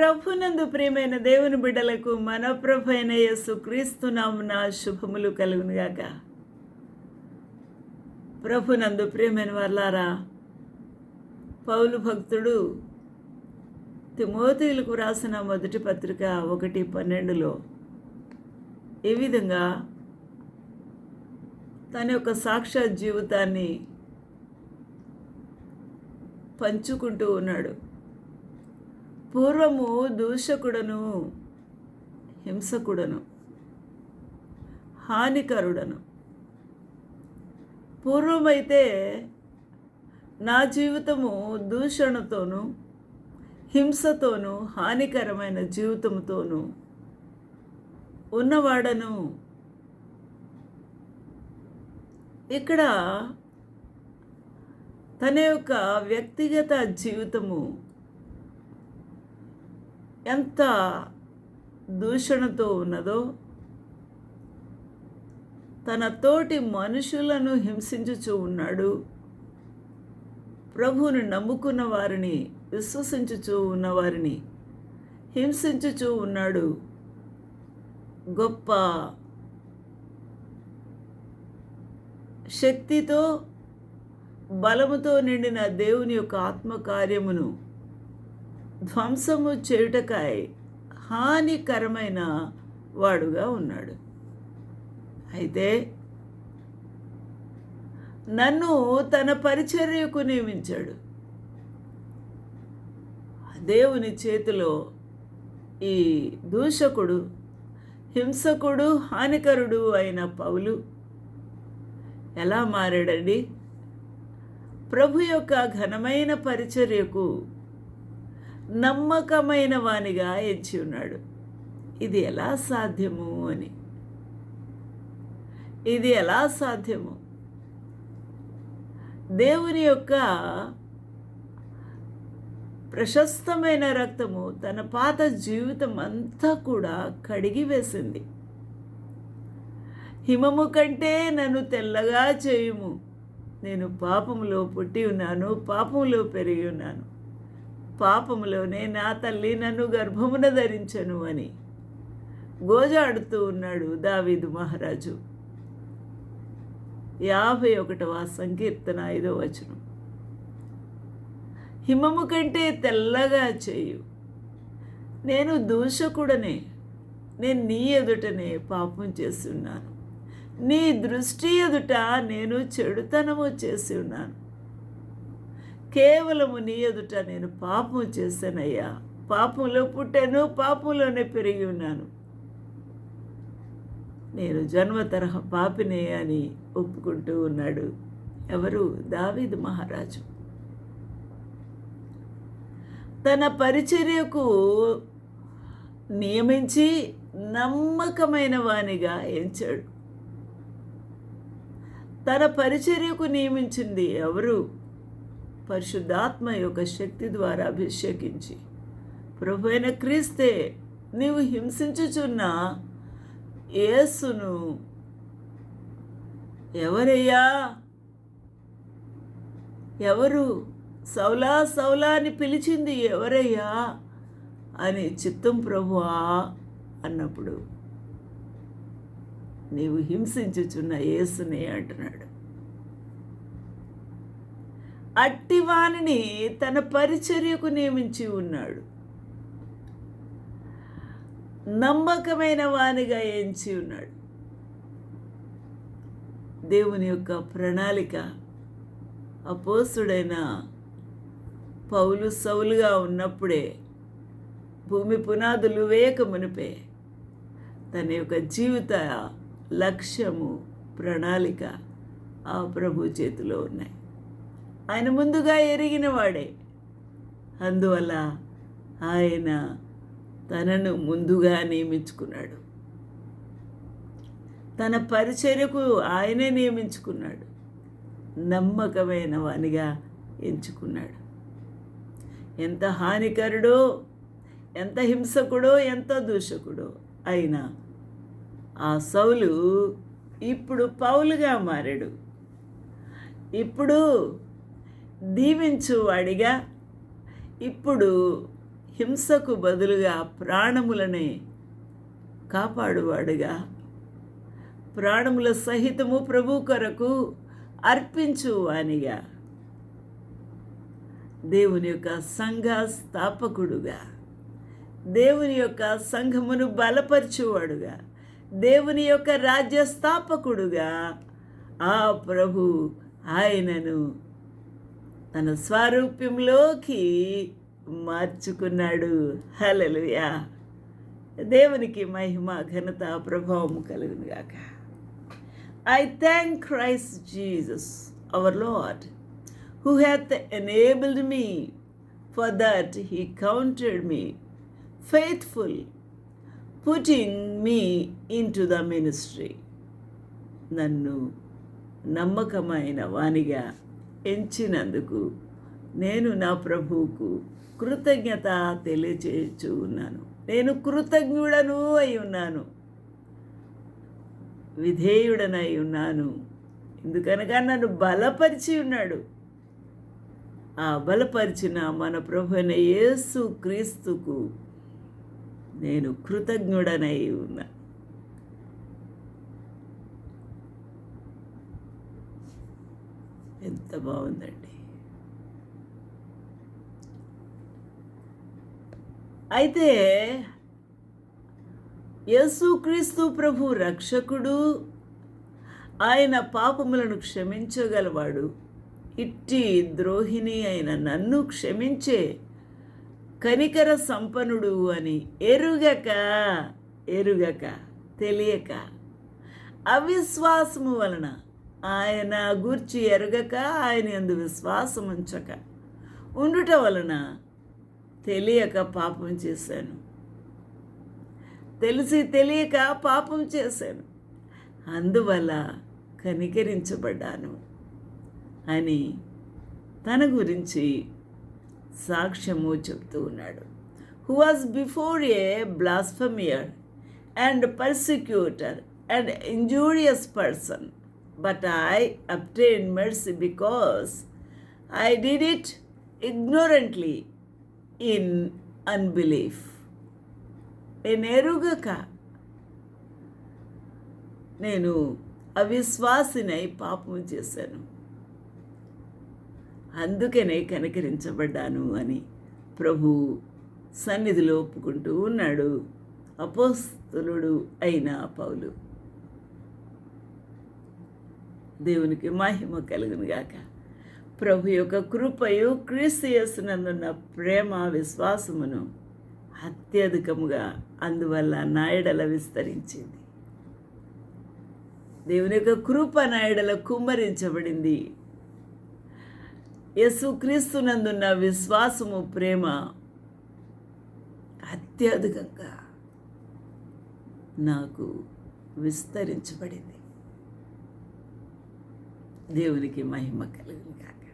ప్రభునందు ప్రియమైన దేవుని బిడ్డలకు మన ప్రభు అయిన యేసు క్రీస్తునామున శుభములు కలుగునుగాక. ప్రభునందు ప్రియమైన వర్లారా పౌలు భక్తుడు తిమోతీలకు రాసిన మొదటి పత్రిక ఒకటి పన్నెండులో ఈ విధంగా తన యొక్క సాక్షాత్ జీవితాన్ని పంచుకుంటూ ఉన్నాడు. పూర్వము దూషకుడను హింసకుడను హానికరుడను. పూర్వమైతే నా జీవితము దూషణతోనూ హింసతోనూ హానికరమైన జీవితంతోనూ ఉన్నవాడను. ఇక్కడ తన యొక్క వ్యక్తిగత జీవితము ఎంత దూషణతో ఉన్నదో తన తోటి మనుషులను హింసించుచూ ఉన్నాడు. ప్రభువుని నమ్ముకున్న వారిని విశ్వసించుచూ ఉన్నవారిని హింసించుచూ ఉన్నాడు. గొప్ప శక్తితో బలముతో నిండిన దేవుని యొక్క ఆత్మకార్యమును ధ్వంసము చేయుటకాయ హానికరమైన వాడుగా ఉన్నాడు. అయితే నన్ను తన పరిచర్యకు నియమించాడు. దేవుని చేతిలో ఈ దూషకుడు హింసకుడు హానికరుడు అయిన పౌలు ఎలా మారాడండి? ప్రభు యొక్క ఘనమైన పరిచర్యకు నమ్మకమైన వానిగా ఎంచి ఉన్నాడు. ఇది ఎలా సాధ్యము అని. ఇది ఎలా సాధ్యము? దేవుని యొక్క ప్రశస్తమైన రక్తము తన పాత జీవితం అంతా కూడా కడిగి వేసింది. హిమము కంటే నన్ను తెల్లగా చేయుము. నేను పాపములో పుట్టి ఉన్నాను పాపములో పెరిగి ఉన్నాను. పాపములోనే నా తల్లి నన్ను గర్భమున ధరించను అని గోజాడుతూ ఉన్నాడు దావీదు మహారాజు. యాభై ఒకటవ సంకీర్తన ఐదో వచనం. హిమము కంటే తెల్లగా చేయు. నేను దూషకుడనే నేను నీ ఎదుటనే పాపం చేస్తున్నాను. నీ దృష్టి ఎదుట నేను చెడుతనము చేసి ఉన్నాను కేవలము నీ ఎదుట నేను పాపం చేశానయ్యా. పాపంలో పుట్టాను పాపంలోనే పెరిగి ఉన్నాను. నేను జన్మ తరహ పాపినే అని ఒప్పుకుంటూ ఉన్నాడు ఎవరు? దావీద్ మహారాజు. తన పరిచర్యకు నియమించి నమ్మకమైన వానిగా ఎంచాడు. తన పరిచర్యకు నియమించింది ఎవరు? పరిశుద్ధాత్మ యొక్క శక్తి ద్వారా అభిషేకించి. ప్రభు అయిన క్రీస్తే నీవు హింసించుచున్న యేసును ఎవరయ్యా? ఎవరు? సౌలా సౌలా అని పిలిచింది ఎవరయ్యా? అని చిత్తం ప్రభువా అన్నప్పుడు నీవు హింసించుచున్న యేసునే అంటున్నాడు. అట్టివానిని తన పరిచర్యకు నియమించి ఉన్నాడు. నమ్మకమైన వానిగా ఎంచి ఉన్నాడు. దేవుని యొక్క ప్రణాళిక అపోసుడైన పౌలు సౌలుగా ఉన్నప్పుడే భూమి పునాదులు వేయక మునిపే తన యొక్క జీవిత లక్ష్యము ప్రణాళిక ఆ ప్రభు చేతిలో ఉన్నాయి. ఆయన ముందుగా ఎరిగిన వాడే అందువల్ల ఆయన తనను ముందుగా నియమించుకున్నాడు. తన పరిచర్యకు ఆయనే నియమించుకున్నాడు. నమ్మకమైన వానిగా ఎంచుకున్నాడు. ఎంత హానికరుడో ఎంత హింసకుడో ఎంత దూషకుడో అయినా ఆ సౌలు ఇప్పుడు పౌలుగా మారాడు. ఇప్పుడు దీవించువాడిగా ఇప్పుడు హింసకు బదులుగా ప్రాణములనే కాపాడువాడుగా ప్రాణముల సహితము ప్రభు కొరకు అర్పించు వానిగా దేవుని యొక్క సంఘ స్థాపకుడుగా. దేవుని యొక్క సంఘమును బలపరచువాడుగా దేవుని యొక్క రాజ్య స్థాపకుడుగా ఆ ప్రభు ఆయనను తన స్వారూప్యంలోకి మార్చుకున్నాడు. హలలుయా దేవునికి మహిమ ఘనత ప్రభావం కలుగును గాక. I thank Christ Jesus our Lord who hath enabled me for that he counted me faithful putting me into the ministry నన్ను నమ్మకమైన వానిగా ఎంచినందుకు నేను నా ప్రభువుకు కృతజ్ఞత తెలియచేయచ్చు ఉన్నాను నేను కృతజ్ఞుడను అయి ఉన్నాను. విధేయుడనై ఉన్నాను. ఎందుకనగా నన్ను బలపరిచి ఉన్నాడు. ఆ బలపరిచిన మన ప్రభు అయిన యేసు క్రీస్తుకు నేను కృతజ్ఞుడనై ఉన్నాను ఎంత బాగుందండి. అయితే యేసుక్రీస్తు ప్రభు రక్షకుడు ఆయన పాపములను క్షమించగలవాడు ఇట్టి ద్రోహిణి అయిన నన్ను క్షమించే కనికర సంపన్నుడు అని ఎరుగక ఎరుగక తెలియక అవిశ్వాసము వలన ఆయన గూర్చి ఎరగక ఆయన ఎందు విశ్వాసం ఉంచక. ఉండుట వలన తెలియక పాపం చేశాను. తెలిసి తెలియక పాపం చేశాను. అందువల్ల కనికరించబడ్డాను అని తన గురించి సాక్ష్యము చెప్తూ ఉన్నాడు. Who was before a blasphemer and persecutor and injurious person but I obtained mercy because I did it ignorantly in unbelief నేను ఎరుగక. నేను అవిశ్వాసినై పాపం చేశాను. అందుకనే కనికరించబడ్డాను అని ప్రభు సన్నిధిలో ఒప్పుకుంటూ ఉన్నాడు. అపోస్తులుడు అయిన పౌలు. దేవునికి మహిమ కలుగును గాక. ప్రభు యొక్క కృపయు క్రీస్తు ప్రేమ విశ్వాసమును అత్యధికముగా అందువల్ల నాయడల విస్తరించింది. దేవుని యొక్క కృప నాయడల కుమ్మరించబడింది. యేసుక్రీస్తునందున్న విశ్వాసము ప్రేమ అత్యధికంగా నాకు విస్తరించబడింది. దేవునికి మహిమ కలిగింది కాక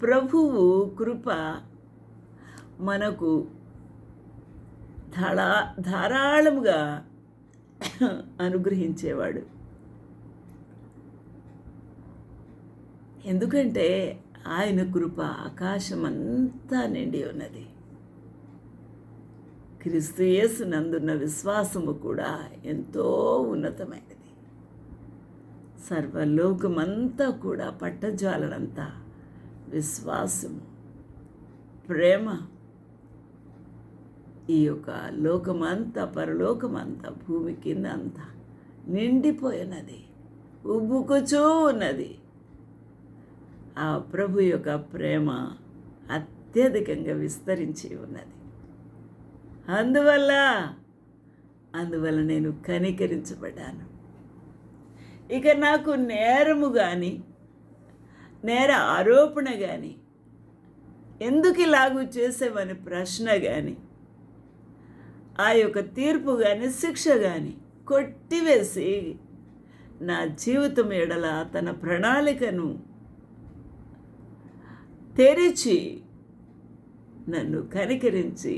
ప్రభువు కృప మనకు ధళా ధారాళముగా అనుగ్రహించేవాడు. ఎందుకంటే ఆయన కృప ఆకాశమంతా నిండి ఉన్నది. క్రీస్తు యేసునందున్న విశ్వాసము కూడా ఎంతో ఉన్నతమైనది. సర్వలోకమంతా కూడా పట్టజాలనంతా. విశ్వాసము ప్రేమ ఈ యొక్క లోకమంతా పరలోకమంతా భూమి కింద అంతా నిండిపోయినది ఉబ్బుకుచూ ఉన్నది. ఆ ప్రభు యొక్క ప్రేమ అత్యధికంగా విస్తరించి ఉన్నది. అందువల్ల అందువల్ల నేను కనికరించబడ్డాను. ఇక నాకు నేరము కానీ నేర ఆరోపణ కానీ ఎందుకు ఇలాగూ చేసేవని ప్రశ్న కానీ ఆ యొక్క తీర్పు కానీ శిక్ష కానీ కొట్టివేసి నా జీవితం ఎడల తన ప్రణాళికను తెరిచి నన్ను కనికరించి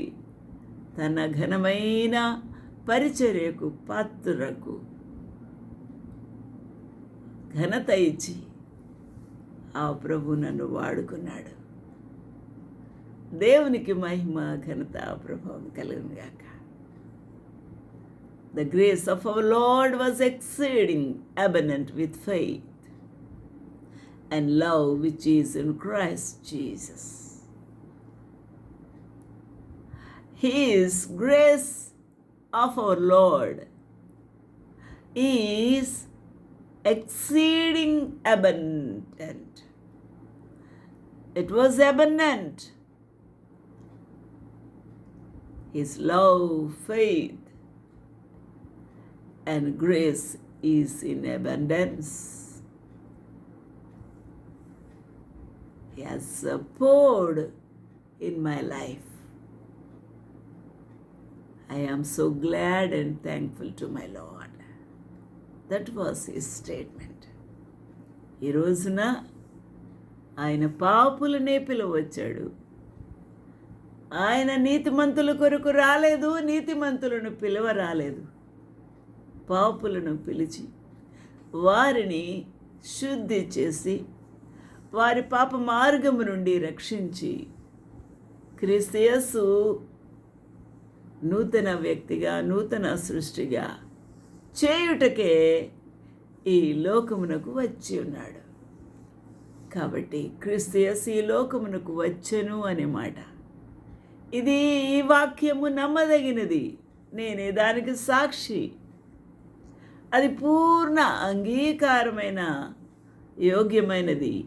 తన ఘనమైన పరిచర్యకు పాత్రకు ఘనత ఇచ్చి ఆ ప్రభు నన్ను వాడుకున్నాడు దేవునికి మహిమ ఘనత ప్రభావం కలుగును గాక The grace of our Lord was exceeding abundant with faith and love which is in Christ Jesus. His grace of our Lord is exceeding abundant. It was abundant. His love, faith, and grace is in abundance. He has poured in my life. I am so glad and thankful to my Lord. That was his statement ఈ రోజున ఆయన పాపులనే పిలువచ్చాడు. ఆయన నీతిమంతుల కొరకు రాలేదు నీతిమంతులను పిలువ రాలేదు పాపులను పిలిచి వారిని శుద్ధి చేసి వారి పాప మార్గము నుండి రక్షించి క్రిస్తియస్సు నూతన వ్యక్తిగా నూతన సృష్టిగా చేయుటకే ఈ లోకమునకు వచ్చి ఉన్నాడు. కాబట్టి క్రిస్తియస్ ఈ లోకమునకు వచ్చను అనే మాట. ఇది ఈ వాక్యము నమ్మదగినది. నేనే దానికి సాక్షి. అది పూర్ణ అంగీకారమైన యోగ్యమైనది.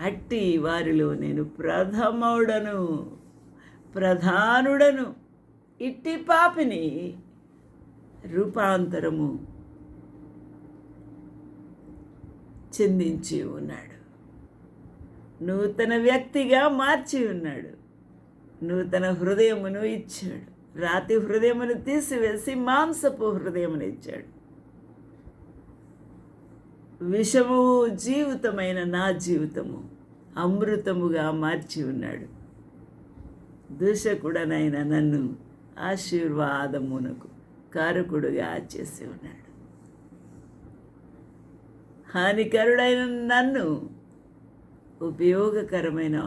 అట్టి వారిలో నేను ప్రథముడను ప్రధానుడను. ఇట్టి పాపిని రూపాంతరము చెందించి ఉన్నాడు. నూతన వ్యక్తిగా మార్చి ఉన్నాడు. నూతన హృదయమును ఇచ్చాడు. రాతి హృదయమును తీసివేసి మాంసపు హృదయమును ఇచ్చాడు. విషము జీవితమైన నా జీవితము అమృతముగా మార్చి ఉన్నాడు. దూషకుడనైన నన్ను ఆశీర్వాదమునకు కారకుడుగా చేసి ఉన్నాడు. హానికరుడైన నన్ను ఉపయోగకరమైన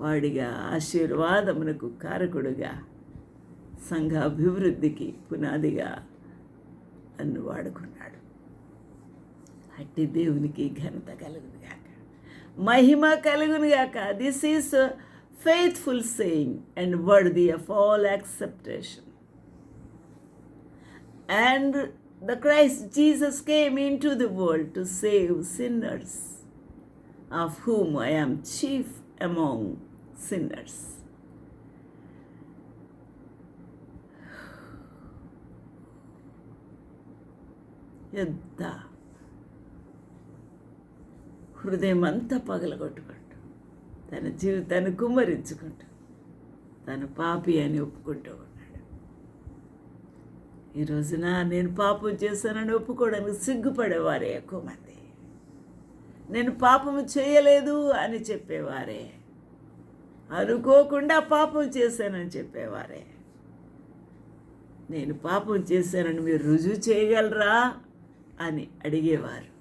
వాడిగా ఆశీర్వాదమునకు కారకుడుగా సంఘ అభివృద్ధికి పునాదిగా నన్ను వాడుకున్నాడు. అట్టి దేవునికి ఘనత కలుగునుగాక మహిమ కలుగునుగాక this is faithful saying and worthy of all acceptation And the Christ Jesus came into the world to save sinners, of whom I am chief among sinners. ఎంత హృదయం అంతా పగలగొట్టుకుంటూ తన జీవితాన్ని కుమ్మరించుకుంటూ తను పాపి అని ఒప్పుకుంటూ ఉన్నాడు ఈ రోజున నేను పాపం చేశానని ఒప్పుకోవడానికి సిగ్గుపడేవారే ఎక్కువ మంది. నేను పాపము చేయలేదు అని చెప్పేవారే. అనుకోకుండా పాపం చేశానని చెప్పేవారే. నేను పాపం చేశానని మీరు రుజువు చేయగలరా అని అడిగేవారు.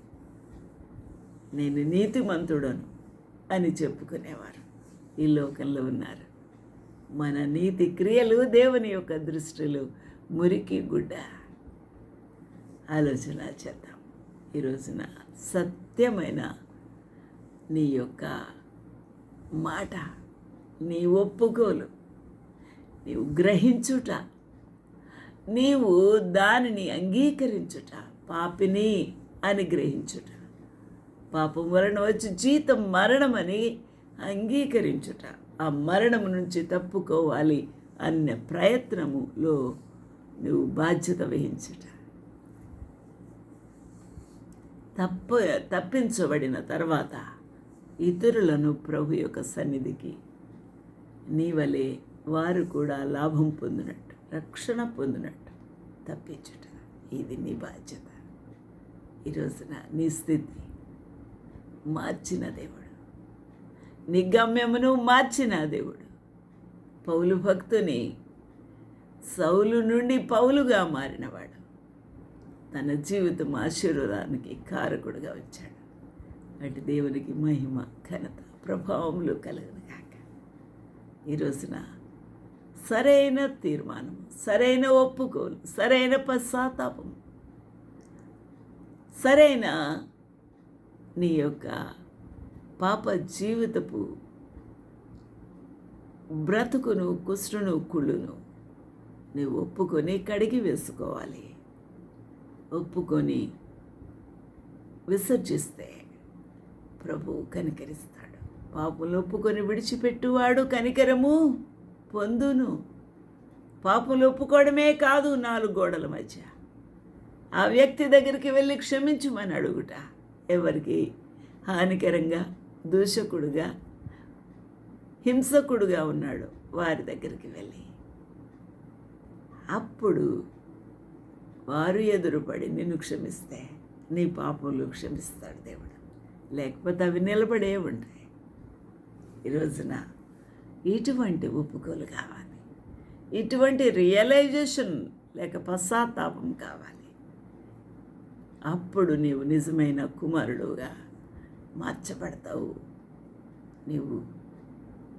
నేను నీతిమంతుడను అని చెప్పుకునేవారు. ఈ లోకంలో ఉన్నారు. మన నీతి క్రియలు దేవుని యొక్క దృష్టిలో. మురికి గుడ్డ. ఆలోచన చేద్దాం. ఈ రోజున సత్యమైన నీ యొక్క మాట నీ ఒప్పుకోలు. నీవు గ్రహించుట. నీవు దానిని అంగీకరించుట. పాపిని అని గ్రహించుట పాపం వలన వచ్చి జీతం మరణమని అంగీకరించుట. ఆ మరణము నుంచి తప్పుకోవాలి అన్న ప్రయత్నములో నువ్వు బాధ్యత వహించుట. తప్ప తప్పించబడిన తర్వాత ఇతరులను ప్రభు యొక్క సన్నిధికి నీ వలె వారు కూడా లాభం పొందినట్టు రక్షణ పొందినట్టు తప్పించుట. ఇది నీ బాధ్యత. ఈ రోజున నీ స్థితి మార్చిన దేవుడు. నీ గమ్యమును మార్చిన దేవుడు. పౌలు భక్తుని సౌలు నుండి పౌలుగా మారినవాడు. తన జీవితం ఆశీర్వాదానికి కారకుడుగా వచ్చాడు. అటు దేవునికి మహిమ ఘనత ప్రభావములు కలుగును కాక ఈ రోజున సరైన తీర్మానం సరైన ఒప్పుకోలు సరైన పశ్చాత్తాపం సరైన నీ యొక్క పాప జీవితపు బ్రతుకును కుష్టును కుళ్ళును నువ్వు ఒప్పుకొని కడిగి వేసుకోవాలి. ఒప్పుకొని విసర్జిస్తే ప్రభువు కనికరిస్తాడు. పాపలు ఒప్పుకొని విడిచిపెట్టువాడు కనికరము పొందును. పాపలు ఒప్పుకోవడమే కాదు నాలుగు గోడల మధ్య. ఆ వ్యక్తి దగ్గరికి వెళ్ళి క్షమించమని అడుగుట. ఎవరికి? హానికరంగా దూషకుడుగా హింసకుడుగా ఉన్నాడు వారి దగ్గరికి వెళ్ళి. అప్పుడు వారు ఎదురుపడి నిన్ను క్షమిస్తే నీ పాపములు క్షమిస్తాడు దేవుడు. లేకపోతే అవి నిలబడే ఉంటాయి. ఈ రోజున ఇటువంటి ఒప్పుకోలు కావాలి. ఇటువంటి రియలైజేషన్ లేక పశ్చాత్తాపం కావాలి. అప్పుడు నీవు నిజమైన కుమారుడుగా మార్చబడతావు. నీవు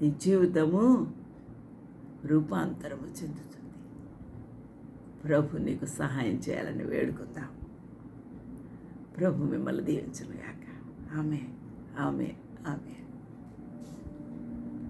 నీ జీవితము రూపాంతరము చెందుతుంది. ప్రభు నీకు సహాయం చేయాలని వేడుకుందాం. ప్రభు మిమ్మల్ని దీవించునుగాక. ఆమె ఆమె ఆమె